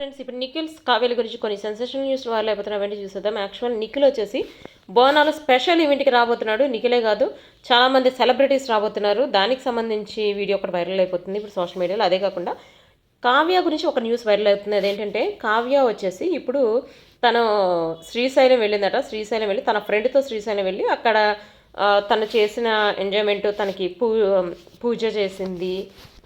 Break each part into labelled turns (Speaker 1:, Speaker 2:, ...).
Speaker 1: Friends ఇప్పుడు నిఖిల్స్ కావ్యాల గురించి కొన్ని సెన్సేషన్ న్యూస్ వాళ్ళు అయిపోతున్నా వెంటనే చూసేద్దాం. యాక్చువల్ నిఖిల్ వచ్చేసి బోనాలు స్పెషల్ ఈవెంట్కి రాబోతున్నాడు. నిఖిలే కాదు చాలామంది సెలబ్రిటీస్ రాబోతున్నారు. దానికి సంబంధించి వీడియో ఒకటి వైరల్ అయిపోతుంది ఇప్పుడు సోషల్ మీడియాలో అదే కాకుండా కావ్య గురించి ఒక న్యూస్ వైరల్ అవుతుంది అదేంటంటే కావ్య వచ్చేసి ఇప్పుడు తను శ్రీశైలం వెళ్ళిందట. శ్రీశైలం వెళ్ళి తన ఫ్రెండ్తో శ్రీశైలం వెళ్ళి అక్కడ తను చేసిన ఎంజాయ్మెంట్ తనకి పూ పూజ చేసింది.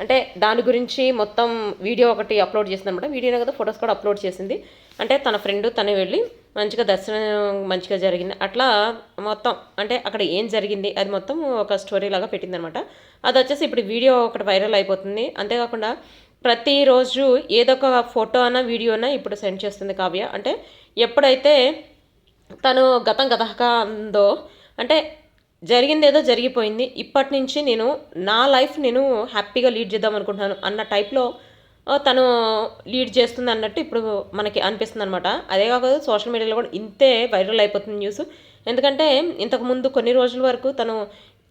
Speaker 1: అంటే దాని గురించి మొత్తం వీడియో ఒకటి అప్లోడ్ చేసింది అనమాట వీడియోనే కదా ఫొటోస్ కూడా అప్లోడ్ చేసింది. అంటే తన ఫ్రెండ్ తను వెళ్ళి మంచిగా దర్శనం మంచిగా జరిగింది. అట్లా మొత్తం అంటే అక్కడ ఏం జరిగింది అది మొత్తం ఒక స్టోరీ లాగా పెట్టింది అనమాట అది వచ్చేసి ఇప్పుడు వీడియో ఒకటి వైరల్ అయిపోతుంది. అంతేకాకుండా ప్రతిరోజు ఏదో ఒక ఫోటో అన్న వీడియో అన్న ఇప్పుడు సెండ్ చేస్తుంది కావ్య. అంటే ఎప్పుడైతే తను గతం గతగా అందో అంటే జరిగింది ఏదో జరిగిపోయింది. ఇప్పటి నుంచి నేను నా లైఫ్ నేను హ్యాపీగా లీడ్ చేద్దాం అనుకుంటున్నాను అన్న టైప్లో తను లీడ్ చేస్తుంది అన్నట్టు ఇప్పుడు మనకి అనిపిస్తుంది అనమాట అదే కాకుండా సోషల్ మీడియాలో కూడా ఇంతే వైరల్ అయిపోతుంది న్యూస్. ఎందుకంటే ఇంతకు ముందు కొన్ని రోజుల వరకు తను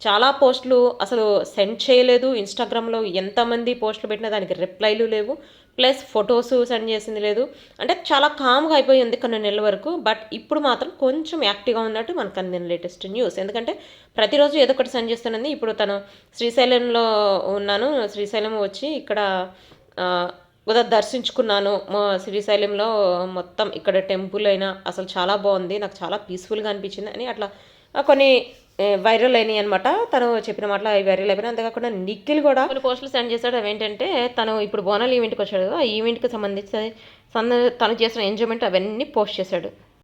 Speaker 1: చాలా పోస్టులు అసలు సెండ్ చేయలేదు. ఇన్స్టాగ్రామ్లో ఎంతమంది పోస్టులు పెట్టినా దానికి రిప్లైలు లేవు. ప్లస్ ఫొటోస్ సెండ్ చేసింది లేదు. అంటే చాలా కామ్గా అయిపోయింది కొన్ని నెలల వరకు. బట్ ఇప్పుడు మాత్రం కొంచెం యాక్టివ్గా ఉన్నట్టు మనకు అందిన లేటెస్ట్ న్యూస్. ఎందుకంటే ప్రతిరోజు ఏదో ఒకటి సెండ్ చేస్తున్నది. ఇప్పుడు తను శ్రీశైలంలో ఉన్నాను. శ్రీశైలం వచ్చి ఇక్కడ ఆ, ఉదా దర్శించుకున్నాను. మా శ్రీశైలంలో మొత్తం ఇక్కడ టెంపుల్ అయినా అసలు చాలా బాగుంది. నాకు చాలా పీస్ఫుల్గా అనిపించింది అని అట్లా కొన్ని వైరల్ అయినాయి అనమాట తను చెప్పిన మాటలు అవి వైరల్ అయిపోయినా అంతేకాకుండా నిఖిల్ కూడా కొన్ని పోస్టులు సెండ్ చేశాడు. అవేంటంటే ఏంటంటే తను ఇప్పుడు బోనాలు ఈవెంట్కి వచ్చాడు. ఆ ఈవెంట్కి సంబంధించి తను చేసిన ఎంజాయ్మెంట్ అవన్నీ పోస్ట్ చేశాడు.